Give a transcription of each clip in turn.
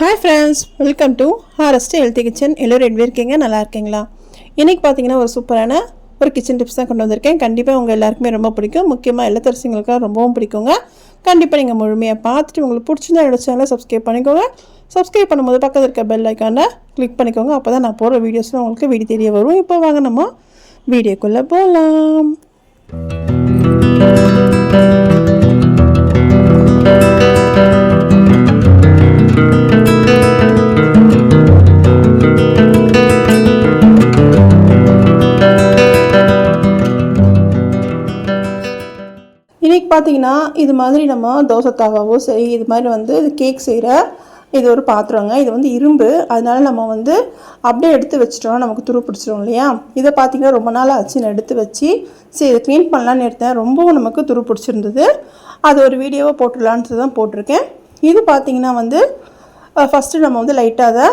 Hi friends welcome to ஹாரஸ்ட் healthy kitchen எல்லோரும் எப்படி இருக்கீங்க நல்லா இருக்கீங்களா? இன்றைக்கி பார்த்தீங்கன்னா ஒரு சூப்பரான ஒரு கிச்சன் டிப்ஸ் தான் கொண்டு வந்திருக்கேன். கண்டிப்பாக உங்கள் எல்லாருக்குமே ரொம்ப பிடிக்கும். முக்கியமாக இல்லத்தரசிங்களுக்காக ரொம்பவும் பிடிக்குங்க. கண்டிப்பாக நீங்கள் முழுமையாக பார்த்துட்டு உங்களுக்கு பிடிச்சிருந்தா என்னோட சேனலை சப்ஸ்கிரைப் பண்ணிக்கோங்க. சப்ஸ்கிரைப் பண்ணும்போது பக்கத்தில் இருக்க பெல் ஐக்கானை கிளிக் பண்ணிக்கோங்க. அப்போ தான் நான் போகிற வீடியோஸ்லாம் உங்களுக்கு வீடியோ தெரிய வரும். இப்போ வாங்க நம்ம வீடியோக்குள்ளே போகலாம் இன்றைக்கி பார்த்தீங்கன்னா இது மாதிரி நம்ம தோசை தாவாவோ சரி இது மாதிரி வந்து கேக் செய்கிற இது ஒரு பாத்திரங்க. இது வந்து இரும்பு. அதனால நம்ம வந்து அப்படியே எடுத்து வச்சிட்டோம்னா நமக்கு துரு பிடிச்சிரும் இல்லையா? இதை பார்த்தீங்கன்னா ரொம்ப நாள் ஆச்சு நான் எடுத்து வச்சு. சரி இதை க்ளீன் பண்ணலான்னு எடுத்தேன். ரொம்பவும் நமக்கு துரு பிடிச்சிருந்தது. அது ஒரு வீடியோவை போட்டுடலான்ட்டு தான் போட்டிருக்கேன். இது பார்த்தீங்கன்னா வந்து ஃபஸ்ட்டு நம்ம வந்து லைட்டாக அதை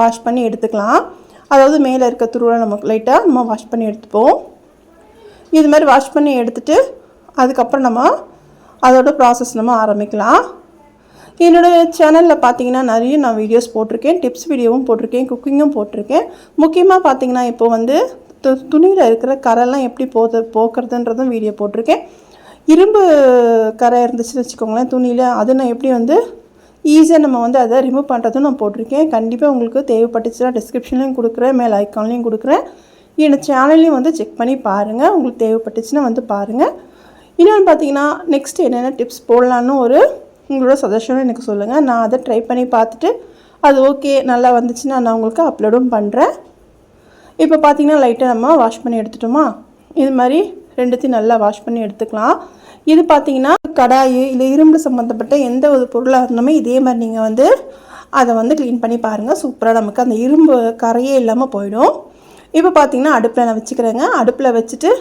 வாஷ் பண்ணி எடுத்துக்கலாம். அதாவது மேலே இருக்க துருவை நமக்கு லைட்டாக நம்ம வாஷ் பண்ணி எடுத்துப்போம். இது மாதிரி வாஷ் பண்ணி எடுத்துகிட்டு அதுக்கப்புறம் நம்ம அதோட ப்ராசஸ் நம்ம ஆரம்பிக்கலாம். என்னோடய சேனலில் பார்த்தீங்கன்னா நிறைய நான் வீடியோஸ் போட்டிருக்கேன் டிப்ஸ் வீடியோவும் போட்டிருக்கேன் குக்கிங்கும் போட்டிருக்கேன். முக்கியமாக பார்த்தீங்கன்னா இப்போ வந்து து துணியில் இருக்கிற கரைலாம் எப்படி போத போக்குறதுன்றதும் வீடியோ போட்டிருக்கேன். இரும்பு கரை இருந்துச்சுன்னு வச்சுக்கோங்களேன் துணியில் அதை நான் எப்படி வந்து ஈஸியாக நம்ம வந்து அதை ரிமூவ் பண்ணுறதும் நான் போட்டிருக்கேன். கண்டிப்பாக உங்களுக்கு தேவைப்பட்டுச்சுன்னா டிஸ்கிரிப்ஷன்லையும் கொடுக்குறேன் மேலே ஐக்கான்லையும் கொடுக்குறேன். என்னோடய சேனல்லையும் வந்து செக் பண்ணி பாருங்கள் உங்களுக்கு தேவைப்பட்டுச்சுன்னா வந்து பாருங்கள் இன்னொன்று பார்த்தீங்கன்னா நெக்ஸ்ட் என்னென்ன டிப்ஸ் போடலான்னு ஒரு உங்களோட சஜஷனும் எனக்கு சொல்லுங்கள் நான் அதை ட்ரை பண்ணி பார்த்துட்டு அது ஓகே நல்லா வந்துச்சுன்னா நான் உங்களுக்கு அப்லோடும் பண்ணுறேன் இப்போ பார்த்தீங்கன்னா லைட்டாக நம்ம வாஷ் பண்ணி எடுத்துட்டோமா? இது மாதிரி ரெண்டுத்தையும் நல்லா வாஷ் பண்ணி எடுத்துக்கலாம். இது பார்த்தீங்கன்னா கடாய் இல்லை இரும்பு சம்மந்தப்பட்ட எந்த ஒரு பொருளாக இருந்தாலுமே இதே மாதிரி நீங்கள் வந்து அதை வந்து க்ளீன் பண்ணி பாருங்கள் சூப்பராக நமக்கு அந்த இரும்பு கரையே இல்லாமல் போயிடும். இப்போ பார்த்தீங்கன்னா அடுப்பில் நான் வச்சுக்கிறேங்க. அடுப்பில் வச்சுட்டு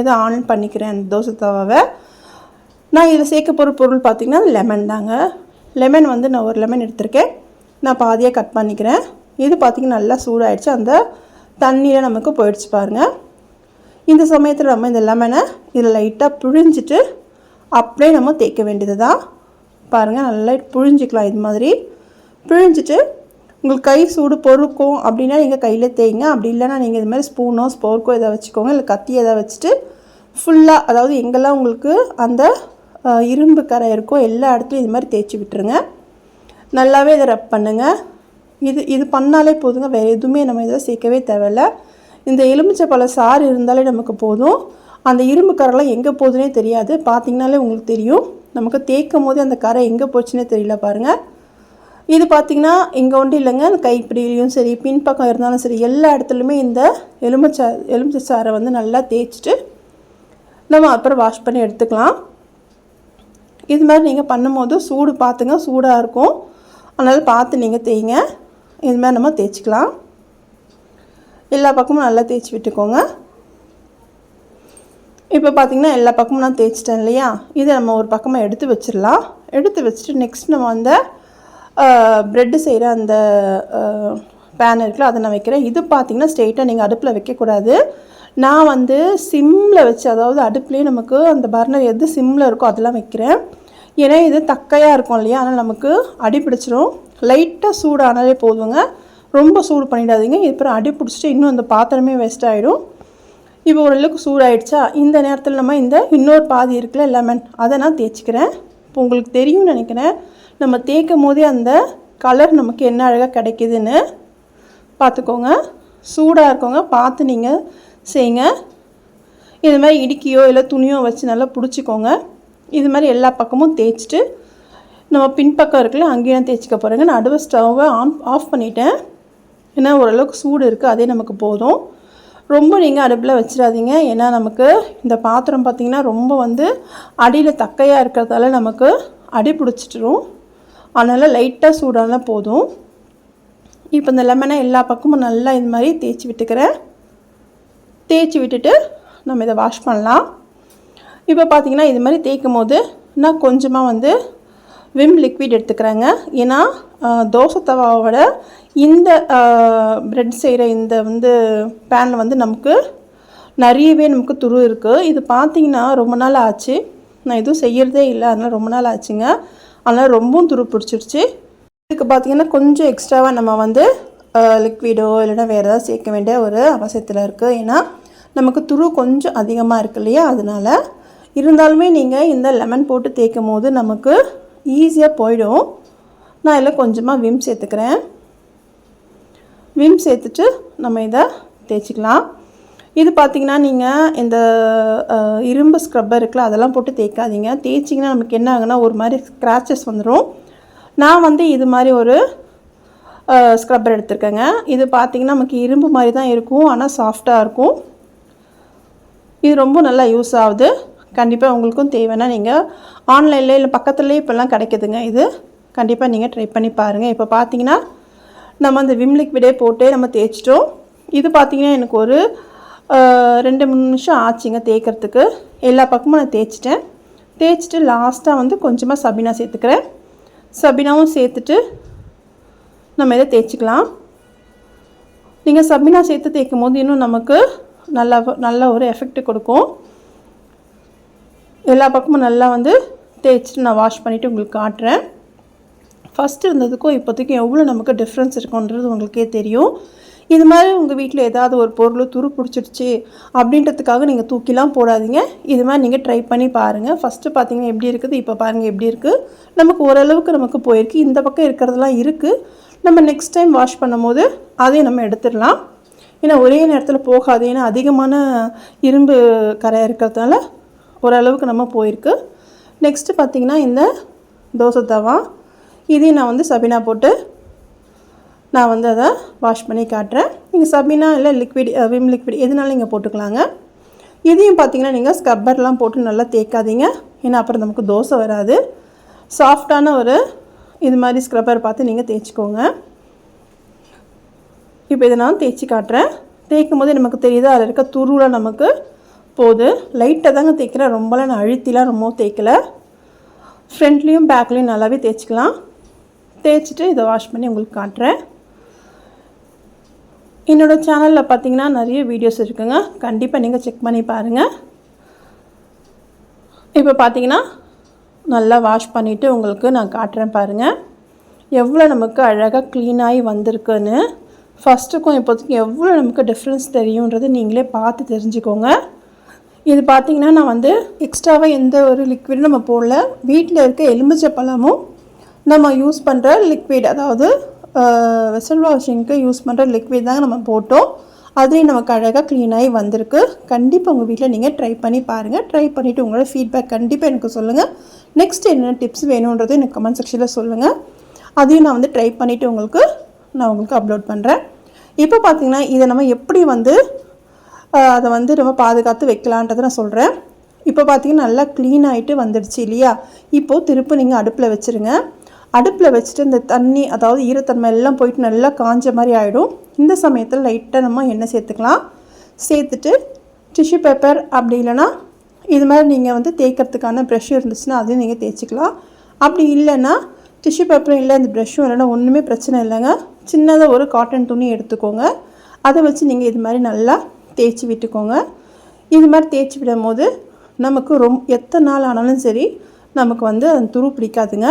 இதை ஆன் பண்ணிக்கிறேன் அந்த தோசை தவாவை. நான் இதில் சேர்க்க போகிற பொருள் பார்த்திங்கன்னா லெமன் தாங்க. லெமன் வந்து நான் ஒரு லெமன் எடுத்திருக்கேன். நான் பாதியாக கட் பண்ணிக்கிறேன். இது பார்த்திங்கன்னா நல்லா சூடாகிடுச்சு அந்த தண்ணியில் நமக்கு போயிடுச்சு பாருங்கள் இந்த சமயத்தில் நம்ம இந்த லெமனை இதில் லைட்டாக புழிஞ்சிட்டு அப்படியே நம்ம தேய்க்க வேண்டியது தான் பாருங்கள் நல்லா புழிஞ்சிக்கலாம் இது மாதிரி. புழிஞ்சிட்டு உங்களுக்கு கை சூடு பொறுக்கும் அப்படின்னா நீங்கள் கையில் தேய்ங்க. அப்படி இல்லைன்னா நீங்கள் இது மாதிரி ஸ்பூனோ ஸ்போர்க்கோ எதை வச்சுக்கோங்க. இல்லை கத்தி எதை வச்சுட்டு ஃபுல்லாக அதாவது எங்கெல்லாம் உங்களுக்கு அந்த இரும்பு கரை இருக்கோ எல்லா இடத்துலையும் இது மாதிரி தேய்ச்சி விட்டுருங்க. நல்லாவே இதை ரப் பண்ணுங்கள் இது இது பண்ணாலே போதுங்க. வேறு எதுவுமே நம்ம இதை சேர்க்கவே தேவையில்ல. இந்த எலுமிச்சை பழ சாறு இருந்தாலே நமக்கு போதும். அந்த இரும்பு கரைலாம் எங்கே போகுதுன்னே தெரியாது. பார்த்தீங்கனாலே உங்களுக்கு தெரியும். நமக்கு தேய்க்கும் போதே அந்த கரை எங்கே போச்சுன்னே தெரியல பாருங்கள் இது பார்த்திங்கன்னா இங்கே ஒன்றும் இல்லைங்க. கைப்பிடியிலையும் சரி பின்பக்கம் இருந்தாலும் சரி எல்லா இடத்துலையுமே இந்த எலுமிச்சா எலுமிச்சை சாரை வந்து நல்லா தேய்ச்சிட்டு நம்ம அப்புறம் வாஷ் பண்ணி எடுத்துக்கலாம். இது மாதிரி நீங்கள் பண்ணும்போது சூடு பார்த்துங்க சூடாக இருக்கும். அதனால் பார்த்து நீங்கள் தேய்ங்க. இது மாதிரி நம்ம தேய்ச்சிக்கலாம். எல்லா பக்கமும் நல்லா தேய்ச்சி விட்டுக்கோங்க. இப்போ பார்த்திங்கன்னா எல்லா பக்கமும் நான் தேய்ச்சிட்டேன் இல்லையா? இதை நம்ம ஒரு பக்கமாக எடுத்து வச்சிடலாம். எடுத்து வச்சுட்டு நெக்ஸ்ட் நம்ம அந்த ப்ரெட்டு செய்கிற அந்த பேன் இருக்குல்ல அதை நான் வைக்கிறேன். இது பார்த்திங்கன்னா ஸ்ட்ரெயிட்டாக நீங்கள் அடுப்பில் வைக்கக்கூடாது நான் வந்து சிம்மில் வச்சு அதாவது அடுப்புலேயே நமக்கு அந்த பர்னர் எது சிம்மில் இருக்கோ அதெல்லாம் வைக்கிறேன். ஏன்னா இது தக்கையாக இருக்கும் இல்லையா? அதனால் நமக்கு அடி பிடிச்சிரும். லைட்டாக சூடானாலே போதுங்க. ரொம்ப சூடு பண்ணிடாதீங்க. இப்போ அடி பிடிச்சிட்டு இன்னும் அந்த பாத்திரமே வேஸ்ட் ஆகிடும் இப்போ ஓரளவுக்கு சூடாயிடுச்சா? இந்த நேரத்தில் நம்ம இந்த இன்னொரு பாதி இருக்குல்ல லெமன் அதை நான் தேய்ச்சிக்கிறேன். இப்போ உங்களுக்கு தெரியும்னு நினைக்கிறேன். நம்ம தேய்க்கும் போதே அந்த கலர் நமக்கு என்ன அழகாக கிடைக்கிதுன்னு பார்த்துக்கோங்க. சூடாக இருக்கவங்க பார்த்து நீங்கள் செய்யுங்க இது மாதிரி இடுக்கியோ இல்லை துணியோ வச்சு நல்லா பிடிச்சிக்கோங்க. இது மாதிரி எல்லா பக்கமும் தேய்ச்சிட்டு நம்ம பின்பக்கம் இருக்குல்ல அங்கேயும் தேய்ச்சிக்க போகிறேங்க நான் அடுவ ஸ்டவ்வை ஆன் ஆஃப் பண்ணிட்டேன். ஏன்னா ஓரளவுக்கு சூடு இருக்குது அதே நமக்கு போதும். ரொம்ப நீங்கள் அடுப்பில் வச்சிடாதீங்க. ஏன்னா நமக்கு இந்த பாத்திரம் பார்த்திங்கன்னா ரொம்ப வந்து அடியில் தக்கையாக இருக்கிறதால நமக்கு அடி பிடிச்சிட்டுரும் அதனால் லைட்டாக சூடான போதும். இப்போ இந்த லெமனை எல்லா பக்கமும் நல்லா இது மாதிரி தேய்ச்சி விட்டுக்கிறேன் தேய்ச்சி விட்டுட்டு நம்ம இதை வாஷ் பண்ணலாம். இப்போ பார்த்திங்கன்னா இது மாதிரி தேய்க்கும் போது நான் கொஞ்சமாக வந்து விம் லிக்விட் எடுத்துக்கிறேங்க. ஏன்னா தோசை தவாவோட இந்த ப்ரெட் செய்கிற இந்த வந்து பேனில் வந்து நமக்கு நிறையவே நமக்கு துரு இருக்குது இது பார்த்திங்கன்னா ரொம்ப நாள் ஆச்சு. நான் எதுவும் செய்கிறதே இல்லை. அதனால் ரொம்ப நாள் ஆச்சுங்க. அதனால் ரொம்பவும் துரு பிடிச்சிருச்சு. இதுக்கு பார்த்தீங்கன்னா கொஞ்சம் எக்ஸ்ட்ராவாக நம்ம வந்து லிக்விடோ இல்லைன்னா வேறு ஏதாவது சேர்க்க வேண்டிய ஒரு அவசியத்தில் இருக்குது ஏன்னா நமக்கு துரு கொஞ்சம் அதிகமாக இருக்கு இல்லையா? அதனால இருந்தாலுமே நீங்கள் இந்த லெமன் போட்டு தேய்க்கும் போது நமக்கு ஈஸியாக போயிடும். நான் இதில் கொஞ்சமாக விம் சேர்த்துக்கிறேன். விம் சேர்த்துட்டு நம்ம இதை தேய்ச்சிக்கலாம். இது பார்த்திங்கன்னா நீங்கள் இந்த இரும்பு ஸ்க்ரப்பர் இருக்குல்ல அதெல்லாம் போட்டு தேய்க்காதீங்க. தேய்ச்சிங்கன்னா நமக்கு என்ன ஆகுனா ஒரு மாதிரி ஸ்க்ராச்சஸ் வந்துடும் நான் வந்து இது மாதிரி ஒரு ஸ்க்ரப்பர் எடுத்திருக்கேங்க. இது பார்த்திங்கன்னா நமக்கு இரும்பு மாதிரி தான் இருக்கும் ஆனால் சாஃப்டாக இருக்கும். இது ரொம்ப நல்லா யூஸ் ஆகுது. கண்டிப்பாக உங்களுக்கும் தேவைன்னா நீங்கள் ஆன்லைனில் இல்லை பக்கத்துலேயே இப்போல்லாம் கிடைக்குதுங்க இது. கண்டிப்பாக நீங்கள் ட்ரை பண்ணி பாருங்கள் இப்போ பார்த்தீங்கன்னா நம்ம அந்த விம் லிக்விடே போட்டு நம்ம தேய்ச்சிட்டோம். இது பார்த்தீங்கன்னா எனக்கு ஒரு ரெண்டு மூணு நிமிஷம் ஆச்சுங்க தேய்க்கிறதுக்கு. எல்லா பக்கமும் நான் தேய்ச்சிட்டேன். தேய்ச்சிட்டு லாஸ்ட்டாக வந்து கொஞ்சமாக சபினா சேர்த்துக்கிறேன். சபினாவும் சேர்த்துட்டு நம்ம இதை தேய்ச்சிக்கலாம். நீங்கள் சபினா சேர்த்து தேய்க்கும் போது இன்னும் நமக்கு நல்லா நல்ல ஒரு எஃபெக்ட் கொடுக்கும். எல்லா பக்கமும் நல்லா வந்து தேய்ச்சிட்டு நான் வாஷ் பண்ணிவிட்டு உங்களுக்கு காட்டுறேன். ஃபஸ்ட்டு இருந்ததுக்கும் இப்போதைக்கும் எவ்வளோ நமக்கு டிஃப்ரென்ஸ் இருக்குன்றது உங்களுக்கே தெரியும். இது மாதிரி உங்கள் வீட்டில் ஏதாவது ஒரு பொருள் துரு பிடிச்சிருச்சு அப்படின்றதுக்காக நீங்கள் தூக்கிலாம் போடாதீங்க. இது மாதிரி நீங்கள் ட்ரை பண்ணி பாருங்கள் ஃபஸ்ட்டு பார்த்தீங்கன்னா எப்படி இருக்குது இப்போ பாருங்கள் எப்படி இருக்குது நமக்கு ஓரளவுக்கு நமக்கு போயிருக்கு. இந்த பக்கம் இருக்கிறதெல்லாம் இருக்குது நம்ம நெக்ஸ்ட் டைம் வாஷ் பண்ணும்போது அதையும் நம்ம எடுத்துடலாம். ஏன்னா ஒரே நேரத்தில் போகாது. ஏன்னா அதிகமான இரும்பு கரை இருக்கிறதுனால ஓரளவுக்கு நம்ம போயிருக்கு. நெக்ஸ்ட்டு பார்த்தீங்கன்னா இந்த தோசை தவா. இதையும் நான் வந்து சபினா போட்டு நான் வந்து அதை வாஷ் பண்ணி காட்டுறேன். நீங்கள் சபினா இல்லை லிக்விட் விம் லிக்விட் எதுனாலும் நீங்கள் போட்டுக்கலாங்க. இதையும் பார்த்தீங்கன்னா நீங்கள் ஸ்க்ரப்பர்லாம் போட்டு நல்லா தேய்க்காதீங்க. ஏன்னா அப்புறம் நமக்கு தோசை வராது. சாஃப்டான ஒரு இது மாதிரி ஸ்க்ரப்பர் பார்த்து நீங்கள் தேய்ச்சிக்கோங்க. இப்போ இதை நான் தேய்ச்சி காட்டுறேன். தேய்க்கும் போது நமக்கு தெரியுது அதில் இருக்க துருவில் நமக்கு போகுது. லைட்டாக தாங்க தேய்க்கிறேன். ரொம்பலாம் நான் அழுத்திலாம் ரொம்ப தேய்க்கலை. ஃப்ரண்ட்லேயும் பேக்லேயும் நல்லாவே தேய்ச்சிக்கலாம். தேய்ச்சிட்டு இதை வாஷ் பண்ணி உங்களுக்கு காட்டுறேன். என்னோடய சேனலில் பார்த்தீங்கன்னா நிறைய வீடியோஸ் இருக்குங்க. கண்டிப்பாக நீங்கள் செக் பண்ணி பாருங்கள் இப்போ பார்த்தீங்கன்னா நல்லா வாஷ் பண்ணிவிட்டு உங்களுக்கு நான் காட்டுறேன் பாருங்கள் எவ்வளோ நமக்கு அழகாக க்ளீனாகி வந்திருக்குன்னு. ஃபஸ்ட்டுக்கும் இப்போதைக்கும் எவ்வளோ நமக்கு டிஃப்ரென்ஸ் தெரியுன்றது நீங்களே பார்த்து தெரிஞ்சுக்கோங்க. இது பார்த்தீங்கன்னா நான் வந்து எக்ஸ்ட்ராவாக எந்த ஒரு லிக்விடும் நம்ம போடல. வீட்டில் இருக்க எலுமிச்சை பழமும் நம்ம யூஸ் பண்ணுற லிக்விட் அதாவது வெசல் வாஷிங்க்கு யூஸ் பண்ணுற லிக்விட் தாங்க நம்ம போட்டோம். அதுலேயும் நமக்கு அழகாக க்ளீனாகி வந்திருக்கு. கண்டிப்பாக உங்கள் வீட்டில் நீங்கள் ட்ரை பண்ணி பாருங்கள் ட்ரை பண்ணிவிட்டு உங்களோட ஃபீட்பேக் கண்டிப்பாக எனக்கு சொல்லுங்கள் நெக்ஸ்ட் என்னென்ன டிப்ஸ் வேணுன்றதை எனக்கு கமெண்ட் செக்ஷனில் சொல்லுங்கள் அதையும் நான் வந்து ட்ரை பண்ணிவிட்டு உங்களுக்கு நான் உங்களுக்கு அப்லோட் பண்ணுறேன் இப்போ பார்த்தீங்கன்னா இதை நம்ம எப்படி வந்து அதை வந்து நம்ம பாதுகாத்து வைக்கலான்றதை நான் சொல்கிறேன் இப்போ பார்த்தீங்கன்னா நல்லா க்ளீன் ஆகிட்டு வந்துடுச்சு இல்லையா? இப்போது திருப்பி நீங்கள் அடுப்பில் வச்சுருங்க. அடுப்பில் வச்சுட்டு இந்த தண்ணி அதாவது ஈரத்தன்மை எல்லாம் போயிட்டு நல்லா காஞ்ச மாதிரி ஆகிடும் இந்த சமயத்தில் லைட்டாக நம்ம எண்ணெய் சேர்த்துக்கலாம். சேர்த்துட்டு டிஷ்யூ பேப்பர் அப்படி இல்லைன்னா இது மாதிரி நீங்கள் வந்து தேய்க்கிறதுக்கான ப்ரெஷ் இருந்துச்சுன்னா அதையும் நீங்கள் தேய்ச்சிக்கலாம். அப்படி இல்லைன்னா டிஷ்யூ பேப்பரும் இல்லை இந்த ப்ரெஷ்ஷும் இல்லைன்னா ஒன்றுமே பிரச்சனை இல்லைங்க. சின்னதாக ஒரு காட்டன் துணி எடுத்துக்கோங்க. அதை வச்சு நீங்கள் இது மாதிரி நல்லா தேய்ச்சி விட்டுக்கோங்க. இது மாதிரி தேய்ச்சி விடும் போது நமக்கு ரொம் எத்தனை நாள் ஆனாலும் சரி நமக்கு வந்து அந்த துரு பிடிக்காதுங்க.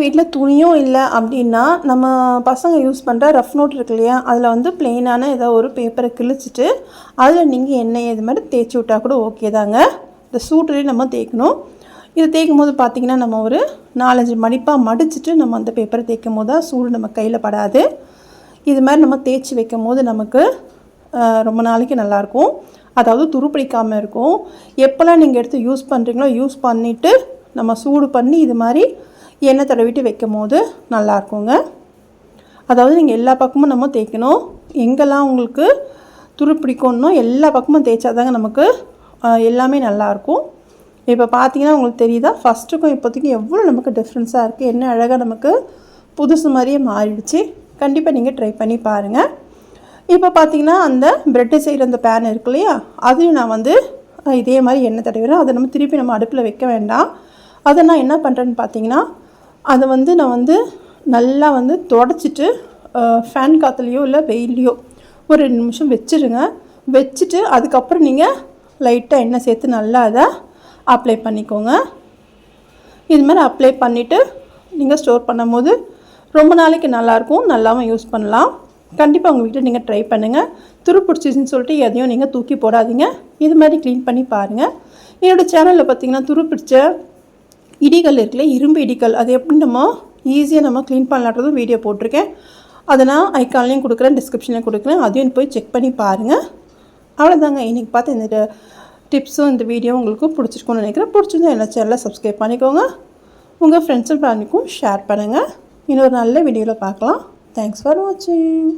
வீட்டில் துணியும் இல்லை அப்படின்னா நம்ம பசங்க யூஸ் பண்ணுற ரஃப் நோட் இருக்கு இல்லையா? அதில் வந்து பிளெயினான ஏதோ ஒரு பேப்பரை கிழிச்சிட்டு அதில் நீங்கள் எண்ணெய் இது மாதிரி தேய்ச்சி விட்டால் கூட ஓகே தாங்க. இந்த சூட்டுலேயே நம்ம தேய்க்கணும். இது தேய்க்கும் போது பார்த்திங்கன்னா நம்ம ஒரு நாலஞ்சு மடிப்பாக மடிச்சிட்டு நம்ம அந்த பேப்பரை தேய்க்கும் போது தான் சூடு நம்ம கையில் படாது. இது மாதிரி நம்ம தேய்ச்சி வைக்கும் போது நமக்கு ரொம்ப நாளைக்கு நல்லாயிருக்கும் அதாவது துருப்பிடிக்காமல் இருக்கும். எப்போல்லாம் நீங்கள் எடுத்து யூஸ் பண்ணுறீங்களோ யூஸ் பண்ணிவிட்டு நம்ம சூடு பண்ணி இது மாதிரி எண்ணெய் தடவிட்டு வைக்கும் போது நல்லாயிருக்குங்க. அதாவது நீங்கள் எல்லா பக்கமும் நம்ம தேய்க்கணும். எங்கெல்லாம் உங்களுக்கு துரு பிடிக்கணும்னோ எல்லா பக்கமும் தேய்ச்சாதாங்க நமக்கு எல்லாமே நல்லாயிருக்கும். இப்போ பார்த்தீங்கன்னா உங்களுக்கு தெரியுதா? ஃபஸ்ட்டுக்கும் இப்போதைக்கும் எவ்வளோ நமக்கு டிஃப்ரென்ஸாக இருக்குது என்ன அழகாக நமக்கு புதுசு மாதிரியே மாறிடுச்சு. கண்டிப்பாக நீங்கள் ட்ரை பண்ணி பாருங்கள் இப்போ பார்த்தீங்கன்னா அந்த ப்ரெட்டு செய்கிற அந்த பேன் இருக்கு இல்லையா? அதையும் நான் வந்து இதே மாதிரி எண்ணெய் தடவிடுறேன். அதை நம்ம திருப்பி நம்ம அடுப்பில் வைக்க வேண்டாம். அதை நான் என்ன பண்ணுறேன்னு பார்த்தீங்கன்னா அதை வந்து நான் வந்து நல்லா வந்து தொடச்சிட்டு ஃபேன் காற்றுலையோ இல்லை வெயிலையோ ஒரு ரெண்டு நிமிஷம் வச்சுருங்க. வச்சுட்டு அதுக்கப்புறம் நீங்கள் லைட்டாக எண்ணெய் சேர்த்து நல்லா அதை அப்ளை பண்ணிக்கோங்க. இது மாதிரி அப்ளை பண்ணிவிட்டு நீங்கள் ஸ்டோர் பண்ணும்போது ரொம்ப நாளைக்கு நல்லாயிருக்கும். நல்லாவும் யூஸ் பண்ணலாம். கண்டிப்பாக உங்கள் வீட்டில் நீங்கள் ட்ரை பண்ணுங்கள் துரு பிடிச்சிச்சின்னு சொல்லிட்டு எதையும் நீங்கள் தூக்கி போடாதீங்க. இது மாதிரி க்ளீன் பண்ணி பாருங்கள் என்னோடய சேனலில் பார்த்தீங்கன்னா துரு பிடிச்ச இடிகள் இருக்குல்ல இரும்பு இடிகள் அது எப்படி நம்ம ஈஸியாக நம்ம க்ளீன் பண்ணலான்றதும் வீடியோ போட்டிருக்கேன். அதை நான் ஐக்கான்லேயும் கொடுக்குறேன் டிஸ்கிரிப்ஷன்லேயும் கொடுக்குறேன். அதையும் போய் செக் பண்ணி பாருங்கள் அவ்வளோதாங்க இன்றைக்கி பார்த்து இந்த டிப்ஸும் இந்த வீடியோ உங்களுக்கு பிடிச்சிருக்கும்னு நினைக்கிறேன். பிடிச்சிருந்தா என்ன சேனலை சப்ஸ்கிரைப் பண்ணிக்கோங்க. உங்கள் ஃப்ரெண்ட்ஸும் ஃபேமிலிக்கும் ஷேர் பண்ணுங்கள் இன்னொரு நல்ல வீடியோவில் பார்க்கலாம். தேங்க்ஸ் ஃபார் வாட்சிங்